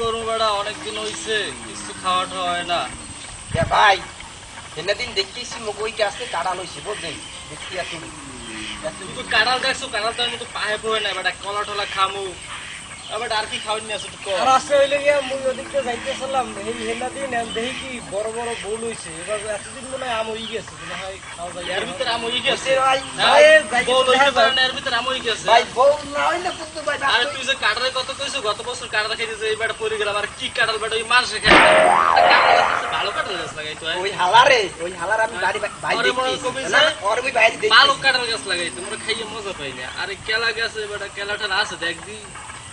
করব বেড়া অনেকদিন হইছে কিছু খাওয়া টাওয়া হয় না। এ ভাই সেদিন দেখতেছি মকইকে আসতে কাড়াল হয়েছে বুঝছেন? দেখি এত তুই কাড়াল দেখছ কাড়াল তো আমি তো পায়ে পড়ে না বেটা কলা টলা খামু। এবার আর কি খাওয়ার নিয়ে আসো আর আজকে হইলে গিয়া মুই ওদিকটা যাইতেছিলাম এই হেনা দিন দেখি কি বড় বড় বোল হইছে এবার এতদিন মনে হয় আম হই গেছে মনে হয় খাওয়া যায়। এর ভিতরে আমি হয়ে গেছে। ভাই ভাই ভাই পারে না এর ভিতরে আমি হয়ে গেছে। ভাই বউ না হইলে কিন্তু ভাই আরে তুই যে কাঁড়ালে কত কইছো গত বছর পড়ে আর কি বেটা ওই মাংস ভালো গাছ লাগাই তো ওই হালারে ওই হালার আমি বাড়ি ভাই ওরে দেখতেছি। কবি না যে? ওর বাইরে দেখতেছি। ভালো গাছ লাগাই খাইয়ে মজা পাই না। আরে কেলা গাছে বেটা কেলা ঠালা আছে দেখ দি।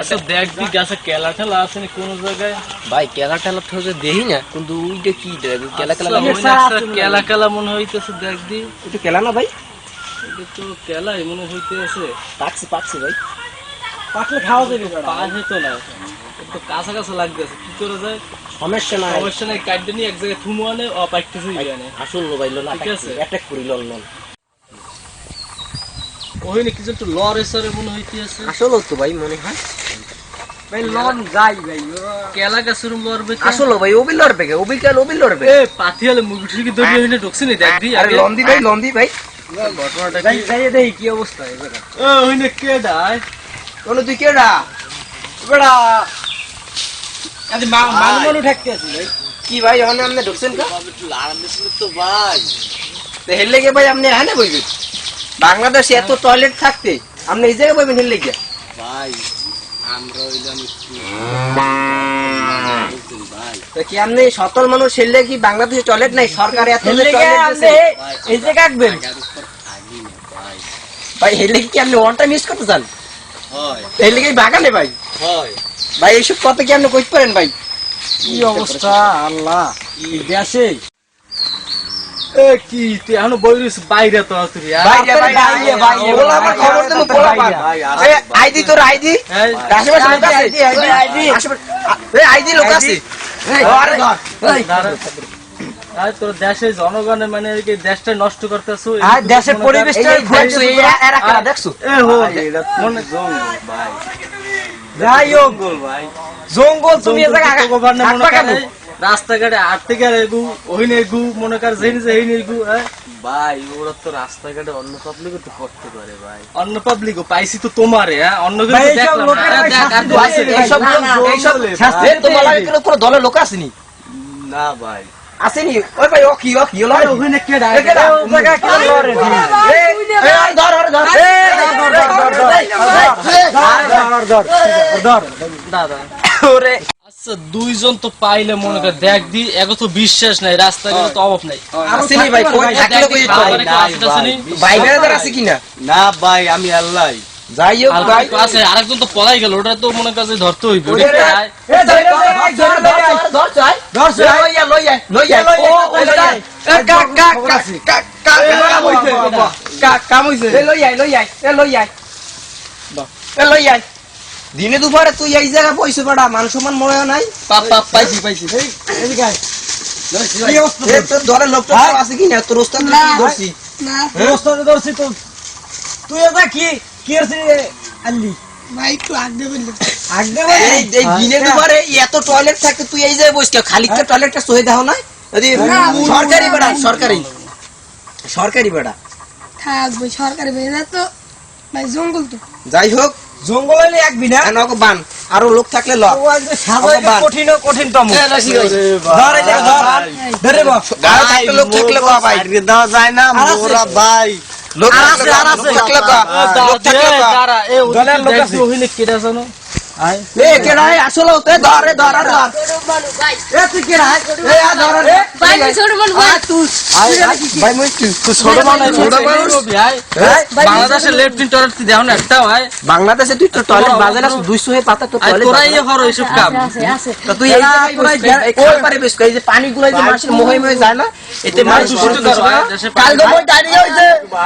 আচ্ছা দেখ দি গাছে কেলা ঠেলা আছে না কোন জায়গায়? ভাই কেলা তো যে দেহি না কিন্তু ওইটা কি দেখ? কেলা কেলা আচ্ছা, লাগে ওই না একটা কেলা কেলা মনে হইতেছে দেখ দি। এটা কেলা না ভাই? এটা তো কেলাই মনে হইতেছে। পাকছে পাকছে ভাই। পাকলে খাওয়া যাবে বেড়া। তো না। একটু কাঁচা কাঁচা লাগতেছে কি করে যায়? সমস্যা নাই। অবশ্য নাই কাটতে নিয়ে এক জায়গায় থুমু আনে ও পাইতেছে জানে আসল লো ভাই লো না ঠিক আছে। অ্যাটাক করি লন লন ওইনে কিছু একটু লরে সরে মনে হইতেছে। আসল তো ভাই মনে হয়। ভাই লন যাই ভাই। কেলা গাছের লড়বে আসল ভাই ওবি লড়বে কে? ওবি কাল ওবি লড়বে এ পাতিয়ালে মুগি ঠিকই দড়িয়ে হইনে ঢুকছে নি? দেখ দি আরে লন্দি ভাই লন্দি ভাই। ঘটনাটা যাই কি? যাই দেখি কি অবস্থা এই ও হইনে কে ডায় কোন তুই কেডা বেড়া আদি মা মানু মানু ঠেকতে আছি ভাই। কি ভাই আপনি ঢুকছেন কা? দিছিল তো ভাই। তো হেললে গে ভাই আপনি বইবেন? বাংলাদেশে এত টয়লেট থাকতে আপনি এই জায়গায় বইবেন হেললে গে ভাই। আমরা মানুষ সেলে কি বাংলাদেশে টয়লেট নাই? সরকার এত ভাই হেলে কি আপনি ওয়ানটা মিস করতে চান? হেলে কি বাগানে ভাই? ভাই এইসব কথা কি আপনি কইতে পারেন ভাই? কি অবস্থা? আল্লাহ দেশে কি তুই এখনও বইরিস বাইরে তো তুই বাইরে বাইরে বাইরে বাইরে ওলা আমার খবর দেবো পোলা পান আইডি তোর আইডি? আশেপাশে লোক আছে? আইডি। আশেপাশে আইডি আছে? তোর দেশের জনগণের মানে কি দেশটা নষ্ট করতেছো? আর দেশের পরিবেশটা দেখছ এরা এরা কারা? দেখছ? এ হো মনে জঙ্গল ভাই। যাই হোক জঙ্গল ভাই। জঙ্গল তুমি এ জায়গা থাকবা কেন? রাস্তাঘাটে আটতে গেলে এগু ওইনে এগু মনে কর হ্যাঁ ভাই ওরা তো রাস্তাঘাটে অন্য পাবলিক তো করতে পারে ভাই অন্য পাবলিক পাইছি তো তোমারে হ্যাঁ অন্য ভাই, কিছু এইসব দেখলাম লোকের না। ভাই দেখ, আর শাস্তি তো দেবে, আছে, ভাই, এইসব না, না, এইসব শাস্তি এ দিতে তোমার হবে। লাগে কোনো দলে লোক আসেনি না ভাই আসেনি ওই ভাই ও কি ও কি ওখানে কে ধর ধর ধর ধর, ধর, ধর, ধর, ধর, ধর, ধর, ধর, ধর। দাদা ওরে আচ্ছা দুইজন তো পাইলে মনে করে দেখ দি এগো তো বিশ্বাস নাই রাস্তা তো অভাব নাই না ভাই আমি আল্লাহ আরেকজন তো পলাই গেল ওটা তো মনে কাছে ধরতে হইবে লই দিনে দুপুরে তুই এই জায়গা পয়সা পাড়া মান সম্মান মনে নাই। পাপ পাপ পাইছি পাইছি। কি ধরে লোকটা হ্যাঁ? আছে কিনা তোর ওস্তাদ কি ধরছি? তোর ধরছি তো। তুই এটা কি কি আছে আগদে এই দিনে দুপুরে এত টয়লেট থাকে তুই এই জায়গায় বসকে খালি টয়লেটটা সহে দাও না যদি সরকারি বেড়া সরকারি। সরকারি বেড়া। থাকবে সরকারি বেড়া তো। ভাই জঙ্গল তো। যাই হোক জঙ্গল হলে এক বিনা। বান আরও লোক থাকলে ল ও আজকে সাজাইতে ভগবান। কঠিন রসি ভাই। ধর থাকলে লোক থাকলে ভাই দেওয়া যায় না। মোরা ভাই লোক আর থাকলে আছে, আর বা, আছে। লোক থাকলে দাঁড়া, লোক থাকলে লোক দেখ আছে। দি ওখানে কেটে জানো এ কেডা এ আসলে তে ধর এ ধর। আর ধর এ তুই কেডা এ আ ধর রে ভাই আমি ছোট মানুষ ভাই? তুই ভাই মই তুই ছোট মানুষ ছোট মানুষ বাংলাদেশের লেফটিন টয়লেট দেও না একটা বাংলাদেশে তুই তো টয়লেট বাজারে 200 এ পাতা তো আর টয়লেট তোরাই হর এইসব কাম আছে। আছে তো তুই এই জায়গায় বসে এই খাল পারে বেশ এই যে পানি গুলাই যে মানুষের মোহে মোহে যায় না এতে মানুষ দূষিত দূষিত করে দেশে পানি কাল গো দাঁড়িয়ে হইছে আয় তুই তুই বন্ধু আসলে এরা দুজন করে যে আমি একলা টয়লেট গেল কিন্তু আমি এনে বসছি তুই যাবি করা গেছে গেছে ওর তো মুরুব্বি লোক, ওর তো বয়স- ওরা খারাপ হইলে ওরা খারাপ হইলে মুনাফি কে হ্যাঁ? মূর্খ তুই। গেলি কে অনেক খারাপ সবাই দাঁড়িয়ে হইছে দাঁড়িয়ে সবাই খারাপ হইলে তুই খারাপ হবি জি কে আর বুঝা এখন তোর শাস্তি দিব বান মোরা আইলে আমার বান মুখি দেখ আছে ও পাইছি পাইছি এ রশি দে, দে, দে। এ বান বান ভাই মোরা গ্রামের মানুষ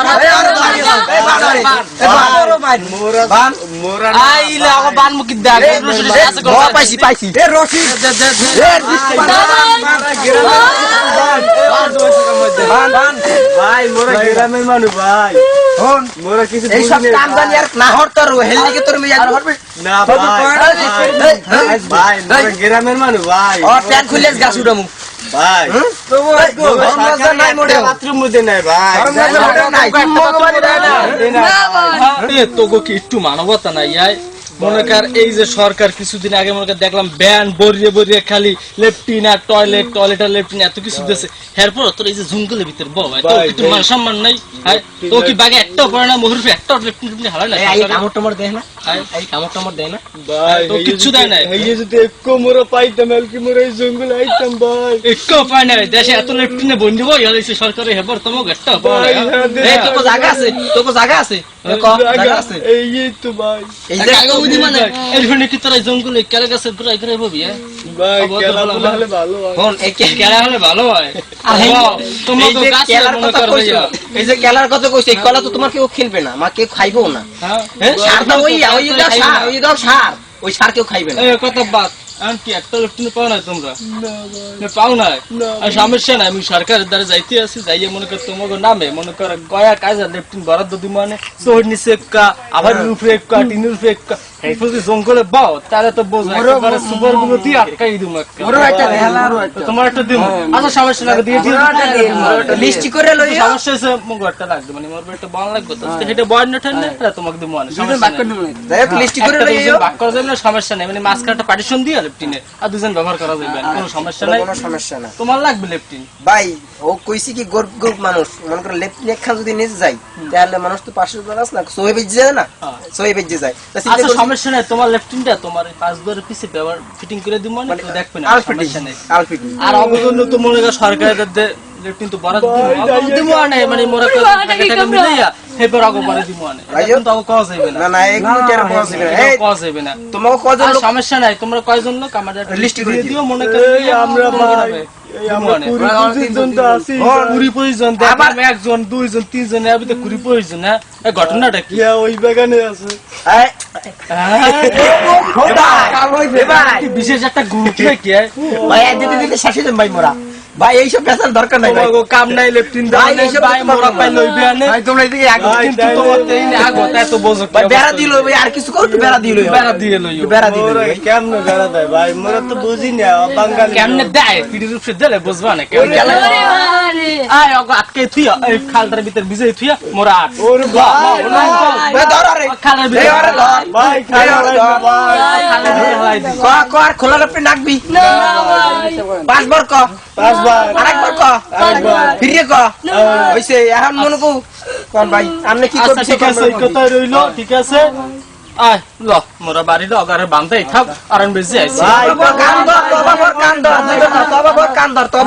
না, কাম জানি আর না হর তোর হেলনি কে তোর মেয়ে হরবে না ভাই ভাই, ভাই গ্রামের মানুষ ভাই ও প্যান খুলে গাছ উড়ামু ভাই। ভাই এ তোকে কি একটু মানবতা নাই মনে কর এই যে সরকার কিছুদিন আগে মনে কর দেখলাম ব্যান বরিয়ে বরিয়ে খালি লেফটিন আর টয়লেট টয়লেট আর লেফটিন এত কিছু দিয়েছে এরপর তোর এই যে জঙ্গলের ভিতরে বউ ভাই তোর একটু মান সম্মান নাই? হ্যাঁ? তো কি বাগে একটাও পড়ে না মহুর একটা হারায় না? এই কামড় টামড় দেয় না? হ্যাঁ? এই কামড় টামড় দেয় না? ভাই তো কিচ্ছু দেয় নাই। এই যদি একটু মোরা পাইতাম এলকি মোরা এই জঙ্গল আইতাম ভাই? পায় না দেশে এত লেফটিনে বন্ধু বই হয়েছে সরকারে হেবর একটা ভাই, হ্যাঁ, এই তোকে জায়গা আছে তোকে জায়গা আছে। এ জায়গা আছে। এই এই তো ভাই। এই যে এই জন্য কি তোরা জঙ্গলে কেলে গেছে ঘুরাই ঘুরাই ববি হ্যাঁ? ভাই অবশ্য হলে ভালো হয়। হন এই কেলা হলে ভালো হয়। আর তোমার তো গাছ কেলার কথা কইছো, এই যে কেলার কথা কইছে এই কলা তো তোমার কেউ খেলবে না মা কেউ খাইবেও না। হ্যাঁ? হ্যাঁ? সার দাও ওই ওই দাও সার ওই দাও সার ওই সার কেউ খাইবে না। কথা বাদ। কি একটা লেফটিনে পাও না তোমরা পাও না আর সমস্যা নাই আমি সরকারের দ্বারা যাইতে আছি যাইয়ে মনে কর তোমাকে নামে মনে কর গয়া কাজ লেফটিন বরাদ্দ দিব মানে চোর নিচে আবার টিনের একা এই যদি জঙ্গলে বাও তাহলে তো বোঝো একেবারে সুপারগুলো দিয়ে আটকাই দিব একটা তো তোমার একটা দিব আচ্ছা সমস্যা লাগে দিয়ে দিও। লিস্টি করে লই সমস্যা হচ্ছে মুখ একটা লাগবে মানে মোর একটা বন লাগবে তো। সেটা বন না ঠান্ডা এটা তোমাকে দিব মানে সমস্যা নাই। লিস্টি করে লই সমস্যা নেই। মানে পার্টিশন দিয়ে আর দুজন ব্যবহার করা যাবে কোনো সমস্যা নাই। কোনো সমস্যা না তোমার লাগবে লেফটিন ভাই ও কইছি কি গরিব গরিব মানুষ। মনে করে লেখা যদি নিচে যাই তাহলে মানুষ তো পাশে না সোয়ে বেজে যায় না? সোয়ে যায়। আচ্ছা সমস্যা নাই তোমার লেফটিনটা তোমার এই পাঁচ দুয়ারের পিছে ব্যবহার ফিটিং করে দিব মানে তো দেখবে না আলফিটি সমস্যা নেই। আলফিটি আর অবজন্য তো মনে কর সরকারের দে লেফটিন তো বরাদ্দ দিব দিব নাই মানে মোরা টাকা টাকা মিলাইয়া হেপর আগো পরে দিব মানে ভাইয়া। এখন তো যাবে না। না না বলছি না যাবে না তোমাকে কজন সমস্যা নাই তোমরা কয়জন লোক? আমাদের লিস্ট করে দিয়ে দিও। মনে করো আমরা জন হ্যাঁ এই ঘটনাটা কি? ওই বাগানে আছে। হ্যাঁ? বিশেষ একটা গ্রুপ নাকি? হ্যাঁ? ভাই এক দিতে দিতে শেষ ভাই মোরা। ভাই এইসব পেশার দরকার নাই ভাই কাম নাই লেফটিন ভাই, এইসব ভাই মোরা পাই। লইবে আনে ভাই তোমরা এদিকে আগে ভাই, কিন্তু তাইলে- তোমার তো এই আগো তাই তো বোঝো ভাই বেড়া। দিল ভাই আর কিছু করো একটু বেড়া দিল বেড়া দিয়ে লইও বেড়া দিল কেমনে বেড়া দেয় ভাই মোরা তো বুঝি না বাঙালি কেমনে দেয় দিলে বুঝবা না কেমনে গেলে- আয় আটকে থুইয়া এই খালটার ভিতর ভিজে থুইয়া মোরা আট ওর ভাই ভাই ধর আরে খালের ভিতরে আরে ধর ভাই ভাই খালের আর খোলার আপনি নাকবি না ভাই পাঁচবার ক পাঁচবার আরেকবার ক আরেকবার ফিরে ক হইছে এখন মনে কো কোন ভাই আপনি কি আচ্ছা করছেন ঠিক আছে কথা রইল ঠিক আছে আয় ল মোরা বাড়ি লো অগারে বান্ধাই থাক আর আমি বেজে আইছি কান ধর তবা ভর কান ধর তবা ভর তবা